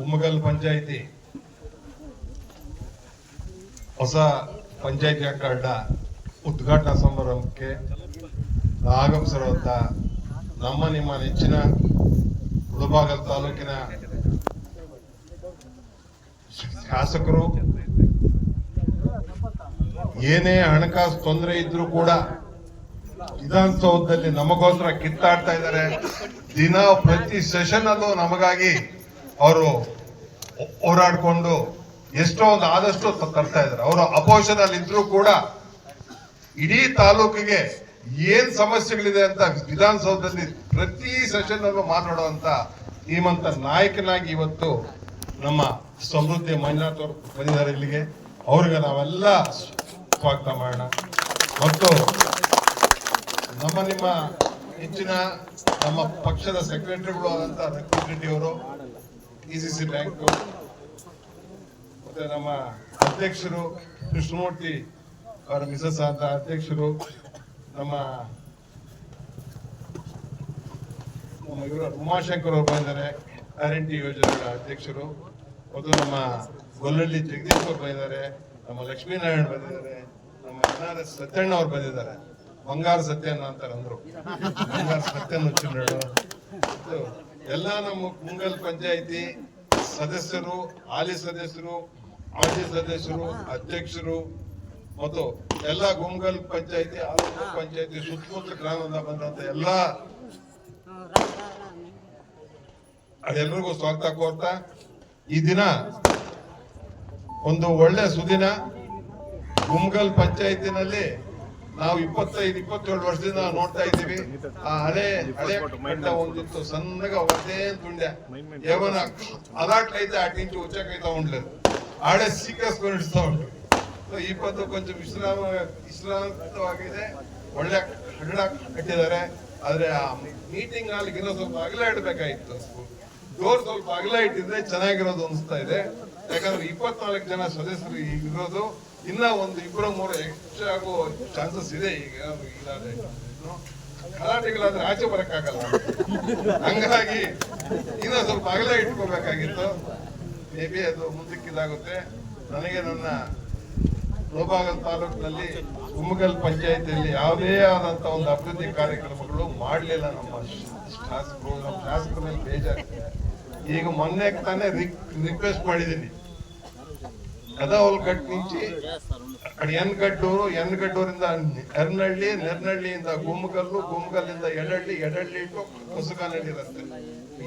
ಉಮ್ಮಗಲ್ ಪಂಚಾಯಿತಿ. ಹೊಸ ಪಂಚಾಯಿತಿ ಅಡ್ಡ ಉದ್ಘಾಟನಾ ಸಮಾರಂಭಕ್ಕೆ ಆಗಮಿಸಿರುವಂತ ನಮ್ಮ ನಿಮ್ಮ ನೆಚ್ಚಿನ ಮುಳಬಾಗಲ್ ತಾಲೂಕಿನ ಶಾಸಕರು. ಏನೇ ಹಣಕಾಸು ತೊಂದರೆ ಇದ್ರೂ ಕೂಡ ವಿಧಾನಸೌಧದಲ್ಲಿ ನಮಗೋಸ್ಕರ ಕಿತ್ತಾಡ್ತಾ ಇದ್ದಾರೆ. ದಿನ ಪ್ರತಿ ಸೆಷನ್ ಅಲ್ಲೂ ನಮಗಾಗಿ ಅವರು ಹೋರಾಡಿಕೊಂಡು ಎಷ್ಟೋ ಒಂದು ಆದಷ್ಟು ತರ್ತಾ ಇದ್ದಾರೆ. ಅವರು ಇದ್ರೂ ಕೂಡ ಇಡೀ ತಾಲೂಕಿಗೆ ಏನ್ ಸಮಸ್ಯೆಗಳಿದೆ ಅಂತ ವಿಧಾನಸೌಧದಲ್ಲಿ ಪ್ರತಿ ಸೆಷನ್ ಅನ್ನು ಮಾತಾಡುವಂತ ಶ್ರೀಮಂತ ನಾಯಕನಾಗಿ ಇವತ್ತು ನಮ್ಮ ಸಮೃದ್ಧಿ ಮಂಜುನಾಥ್ ಅವರು ಬಂದಿದ್ದಾರೆ ಇಲ್ಲಿಗೆ. ಅವ್ರಿಗೆ ನಾವೆಲ್ಲ ಸ್ವಾಗತ ಮಾಡೋಣ. ಮತ್ತು ನಮ್ಮ ನಿಮ್ಮ ಹೆಚ್ಚಿನ ನಮ್ಮ ಪಕ್ಷದ ಸೆಕ್ರೆಟರಿಗಳು ಆದಂತ ರಕ್ಷಿತ್ ರೆಡ್ಡಿ ಅವರು ಇಸಿಸಿ ಬ್ಯಾಂಕು, ಮತ್ತೆ ನಮ್ಮ ಅಧ್ಯಕ್ಷರು ಕೃಷ್ಣಮೂರ್ತಿ ಅವರ ಮಿಸಸ್ ಆದ ಅಧ್ಯಕ್ಷರು, ನಮ್ಮ ಇವರು ಉಮಾಶಂಕರ್ ಅವರು ಬಂದಿದ್ದಾರೆ ಗ್ಯಾರಂಟಿ ಯೋಜನೆಗಳ ಅಧ್ಯಕ್ಷರು, ಮತ್ತು ನಮ್ಮ ಗೊಲ್ಲಳ್ಳಿ ಜಗದೀಶ್ ಅವರು ಬಂದಿದ್ದಾರೆ, ನಮ್ಮ ಲಕ್ಷ್ಮೀನಾರಾಯಣ ಬಂದಿದ್ದಾರೆ, ನಮ್ಮ ಎನ್ ಆರ್ ಎಸ್ ಸತ್ಯಣ್ಣ ಅವ್ರು ಬಂದಿದ್ದಾರೆ. ಬಂಗಾರ ಸತ್ಯಣ್ಣ ಅಂತಾರೆ ಅಂದರು. ಬಂಗಾರ ಸತ್ಯಣ್ಣ ಮತ್ತು ಎಲ್ಲ ನಮ್ಮ ಕುಂಗಲ್ ಪಂಚಾಯಿತಿ ಸದಸ್ಯರು, ಹಾಲಿ ಸದಸ್ಯರು, ಮಾಜಿ ಸದಸ್ಯರು, ಅಧ್ಯಕ್ಷರು, ಮತ್ತು ಎಲ್ಲ ಗುಂಗಲ್ ಪಂಚಾಯಿತಿ ಆಲೂರು ಪಂಚಾಯಿತಿ ಸುತ್ತಮುತ್ತ ಗ್ರಾಮದಿಂದ ಬಂದಂತ ಎಲ್ಲ ಅದೆಲ್ಲರಿಗೂ ಸ್ವಾಗತ ಕೋರ್ತಾ. ಈ ದಿನ ಒಂದು ಒಳ್ಳೆ ಸುದಿನ. ಗುಂಗಲ್ ಪಂಚಾಯತಿನಲ್ಲಿ ನಾವು ಇಪ್ಪತ್ತೈದು ಇಪ್ಪತ್ತೇಳು ವರ್ಷದಿಂದ ನಾವು ನೋಡ್ತಾ ಇದ್ದೀವಿ ಆ ಹಳೆ ಹಳೆ ಕಟ್ಟ ಒಂದಿತ್ತು ಸಣ್ಣಗ ಒಂದೇ ತುಂಡ್ಯ ಏವನ అలాట్లయితే అటు నుంచి వచ్చాకైతే ఉండలేదు ఆడే సీకేసుకొని ఇస్తా ఉంటారు ಸೊ ಈ ಪದ್ದು ಕೊಂಚ ವಿಶ್ರಾಮ ವಿಶ್ರಾಂತವಾಗಿದೆ ಒಳ್ಳೆ ಕಟ್ಟಡ ಕಟ್ಟಿದ್ದಾರೆ ಆದ್ರೆ ಆ ಮೀಟಿಂಗ್ ಹಾಲ್ ಇನ್ನೂ ಸ್ವಲ್ಪ ಅಗಲ ಇಡಬೇಕಾಗಿತ್ತು ಡೋರ್ ಸ್ವಲ್ಪ ಅಗಲ ಇಟ್ಟಿದ್ರೆ ಚೆನ್ನಾಗಿರೋದು ಅನಿಸ್ತಾ ಇದೆ ಯಾಕಂದ್ರೆ ಇಪ್ಪತ್ನಾಲ್ಕು ಜನ ಸದಸ್ಯರು ಈಗ ಇರೋದು ಇನ್ನ ಒಂದು ಇಬ್ಬರು ಮೂರು ಹೆಚ್ಚು ಚಾನ್ಸಸ್ ಇದೆ ಈಗ ಗಲಾಟೆಗಳಾದ್ರೆ ಆಚೆ ಬರಕ್ಕಾಗಲ್ಲ. ಹಂಗಾಗಿ ಇನ್ನ ಸ್ವಲ್ಪ ಅಗಲ ಇಟ್ಕೋಬೇಕಾಗಿತ್ತು. ಮೇ ಬಿ ಅದು ಮುಂದಕ್ಕಿದಾಗುತ್ತೆ. ನನಗೆ ನನ್ನ ಲೋಬಾಗಲ್ ತಾಲೂಕಿನಲ್ಲಿ ಗುಮ್ಮಗಲ್ ಪಂಚಾಯತಿಯಲ್ಲಿ ಯಾವುದೇ ಆದಂತ ಒಂದು ಅಭಿವೃದ್ಧಿ ಕಾರ್ಯಕ್ರಮಗಳು ಮಾಡಲಿಲ್ಲ ನಮ್ಮ ಶಾಸಕರು. ನಮ್ಮ ಶಾಸಕರ ಮೇಲೆ ಬೇಜಾರಿದೆ. ಈಗ ಮೊನ್ನೆ ತಾನೇ ರಿಕ್ವೆಸ್ಟ್ ಮಾಡಿದ್ದೀನಿ. ಕದವಲ್ಗಟ್ ನಿಂಚಿ ಎನ್ಗಡ್ಡೂರು ಎನ್ಗಡ್ಡೂರಿಂದ ಎರ್ನಳ್ಳಿ, ನೆರ್ನಳ್ಳಿಯಿಂದ ಗುಮ್ಮಗಲ್ಲು ಗುಮ್ಮಗಲ್ಲಿಂದ ಎಡಹಳ್ಳಿ ಎಡಹಳ್ಳಿ ಇಟ್ಟು ಹೊಸಗಾನಹಳ್ಳಿ ರಸ್ತೆ.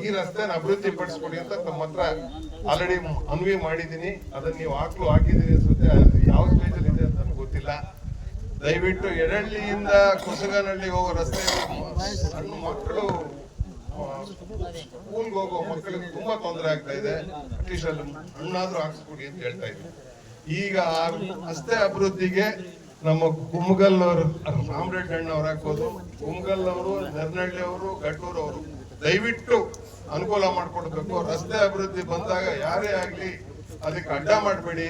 ಈ ರಸ್ತೆನ ಅಭಿವೃದ್ಧಿ ಪಡಿಸ್ಕೊಡಿ ಅಂತ ನಮ್ಮ ಹತ್ರ ಆಲ್ರೆಡಿ ಅನ್ವಿ ಮಾಡಿದ್ದೀನಿ ಅದನ್ನ ನೀವು ಹಾಕ್ಲು ಹಾಕಿದೀನಿ ಅನ್ಸುತ್ತೆ. ಯಾವ ಸ್ಟೇಜಲ್ಲಿ ಇದೆ ಅಂತ ನನಗೆ ಗೊತ್ತಿಲ್ಲ. ದಯವಿಟ್ಟು ಎಡಹಳ್ಳಿಯಿಂದ ಕೊಸಗಾನಹಳ್ಳಿ ಹೋಗೋ ರಸ್ತೆ ಸಣ್ಣ ಮಕ್ಕಳು ಸ್ಕೂಲ್ಗೆ ಹೋಗೋ ಮಕ್ಕಳಿಗೆ ತುಂಬಾ ತೊಂದರೆ ಆಗ್ತಾ ಇದೆ. ಅಟ್ಲೀಸ್ಟ್ ಹಣ್ಣಾದ್ರೂ ಹಾಕ್ಸ್ಕೊಡಿ ಅಂತ ಹೇಳ್ತಾ ಇದ್ವಿ ಈಗ ರಸ್ತೆ ಅಭಿವೃದ್ಧಿಗೆ ನಮ್ಮ ಕುಮ್ಗಲ್ ಅವರು ರಾಮರೆಡ್ಡಿ ಅಣ್ಣ ಅವ್ರು ಹಾಕ್ಬೋದು ಕುಮಗಲ್ ಅವರು ನೆರ್ನಳ್ಳಿ ಅವರು ಗಟ್ಟೂರ್ ಅವರು ದಯವಿಟ್ಟು ಅನುಕೂಲ ಮಾಡ್ಕೊಡ್ಬೇಕು. ರಸ್ತೆ ಅಭಿವೃದ್ಧಿ ಬಂದಾಗ ಯಾರೇ ಆಗ್ಲಿ ಅದಕ್ಕೆ ಅಡ್ಡ ಮಾಡಬೇಡಿ.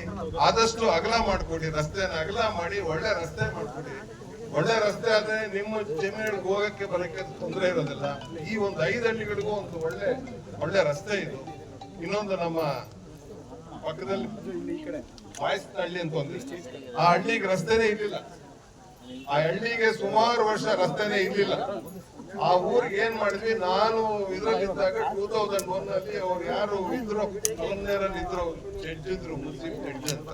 ಆದಷ್ಟು ಅಗಲ ಮಾಡ್ಕೊಡಿ. ರಸ್ತೆನ ಅಗಲ ಮಾಡಿ, ಒಳ್ಳೆ ರಸ್ತೆ ಮಾಡ್ಕೊಡಿ. ಒಳ್ಳೆ ರಸ್ತೆ ಆದ್ರೆ ನಿಮ್ಮ ಜಮೀನುಗಳಿಗೆ ಹೋಗಕ್ಕೆ ಬರಕ್ಕೆ ತೊಂದರೆ ಇರೋದಿಲ್ಲ. ಈ ಒಂದು ಐದು ಹಳ್ಳಿಗಳಿಗೂ ಒಂದು ಒಳ್ಳೆ ಒಳ್ಳೆ ರಸ್ತೆ ಇದು. ಇನ್ನೊಂದು ನಮ್ಮ ಪಕ್ಕದಲ್ಲಿ ಹಳ್ಳಿ ಅಂತ ಒಂದು ಆ ಹಳ್ಳಿಗೆ ರಸ್ತೆನೇ ಇರ್ಲಿಲ್ಲ. ಆ ಹಳ್ಳಿಗೆ ಸುಮಾರು ವರ್ಷ ರಸ್ತೆನೇ ಇರ್ಲಿಲ್ಲ. ಆ ಊರಿಗೆ ಏನ್ ಮಾಡಿದ್ವಿ? ನಾನು ಇದ್ರಲ್ಲಿದ್ದಾಗ ಟೂ ತೌಸಂಡ್ ಒನ್ ಅಲ್ಲಿ ಅವ್ರು ಯಾರು ಇದ್ರು ಇದ್ರು, ಜಡ್ಜ್ ಇದ್ರು ಮುನ್ಸಿಪಲ್ ಜಡ್ಜ್ ಅಂತ.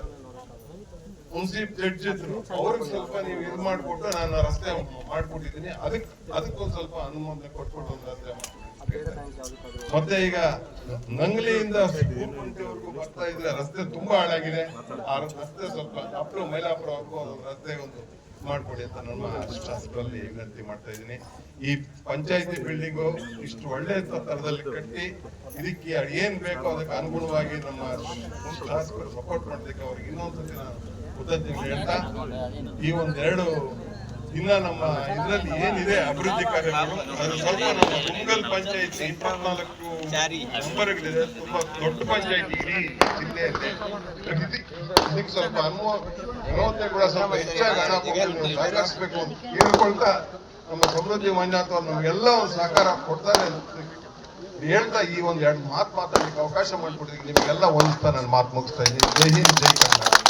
ಮುನ್ಸಿಪ್ ಜಡ್ಜ್ ಇದ್ರು. ಅವ್ರಿಗೆ ಸ್ವಲ್ಪ ನೀವು ಇದು ಮಾಡ್ಕೊಟ್ಟು ನಾನು ರಸ್ತೆ ಮಾಡ್ಬಿಟ್ಟಿದ್ದೀನಿ. ಅದಕ್ಕೆ ಅದಕ್ಕೊಂದು ಸ್ವಲ್ಪ ಅನುಮೋದನೆ ಕೊಟ್ಬಿಟ್ಟು ಒಂದು ರಸ್ತೆ ಮತ್ತೆ ಈಗ ನಂಗ್ಲಿಯಿಂದ ಕುಂಟೆವರೆಗೂ ಬರ್ತಾ ಇದ್ರೆ ರಸ್ತೆ ತುಂಬಾ ಹಾಳಾಗಿದೆ. ಆ ರಸ್ತೆ ಸ್ವಲ್ಪ ಅಪ್ರು ಮೈಲಾಪುರವರೆಗೂ ಒಂದು ರಸ್ತೆ ಒಂದು ಮಾಡ್ಕೊಡಿ ಅಂತ ನಮ್ಮ ಶಾಸಕರಲ್ಲಿ ವಿನಂತಿ ಮಾಡ್ತಾ ಇದ್ದೀನಿ. ಈ ಪಂಚಾಯತಿ ಬಿಲ್ಡಿಂಗು ಇಷ್ಟು ಒಳ್ಳೆ ತರದಲ್ಲಿ ಕಟ್ಟಿ ಇದಕ್ಕೆ ಏನ್ ಬೇಕೋ ಅದಕ್ಕೆ ಅನುಗುಣವಾಗಿ ನಮ್ಮ ಶಾಸಕರು ಸಪೋರ್ಟ್ ಮಾಡೋದಕ್ಕೆ ಅವ್ರಿಗೆ ಇನ್ನೊಂದ್ಸತಿ ನಾನು ಕೃತಜ್ಞತೆ ಹೇಳ್ತಾ ಈ ಒಂದೆರಡು ಇನ್ನ ನಮ್ಮ ಇದರಲ್ಲಿ ಏನಿದೆ ಅಭಿವೃದ್ಧಿ ಕಾರ್ಯಗಳು ಅದು ಸ್ವಲ್ಪ ನಮ್ಮ ಕುಂಗಲ್ ಪಂಚಾಯತಿ ಇಪ್ಪತ್ನಾಲ್ಕು ನಂಬರ್ಗಳಿದೆ ತುಂಬಾ ದೊಡ್ಡ ಪಂಚಾಯತಿ ಇಡೀ ಜಿಲ್ಲೆಯಲ್ಲಿ. ಇದಕ್ಕೆ ಸ್ವಲ್ಪ ಅನುಭವ ಅನುಮತಿ ಕೂಡ ಸ್ವಲ್ಪ ಹೆಚ್ಚಾಗಿ ಹಣ ಕೊಟ್ಟು ನೀವು ಸಹಕರಿಸಬೇಕು ಅಂತ ಕೇಳ್ಕೊಳ್ತಾ ನಮ್ಮ ಸಮೃದ್ಧಿ ಮಂಜಾತ್ ಅವರು ನಮಗೆಲ್ಲ ಒಂದು ಸಹಕಾರ ಕೊಡ್ತಾರೆ ಹೇಳ್ತಾ ಈ ಒಂದು ಎರಡು ಮಾತು ಮಾತಾಡಲಿಕ್ಕೆ ಅವಕಾಶ ಮಾಡಿಕೊಡ್ತೀನಿ ನಿಮ್ಗೆಲ್ಲ ಒಂದಿಸ್ತಾ ನಾನು ಮಾತು ಮುಗಿಸ್ತಾ ಇದ್ದೀನಿ. ಜೈ ಹಿಂದ್ ಜೈ ಕನ್ನಡ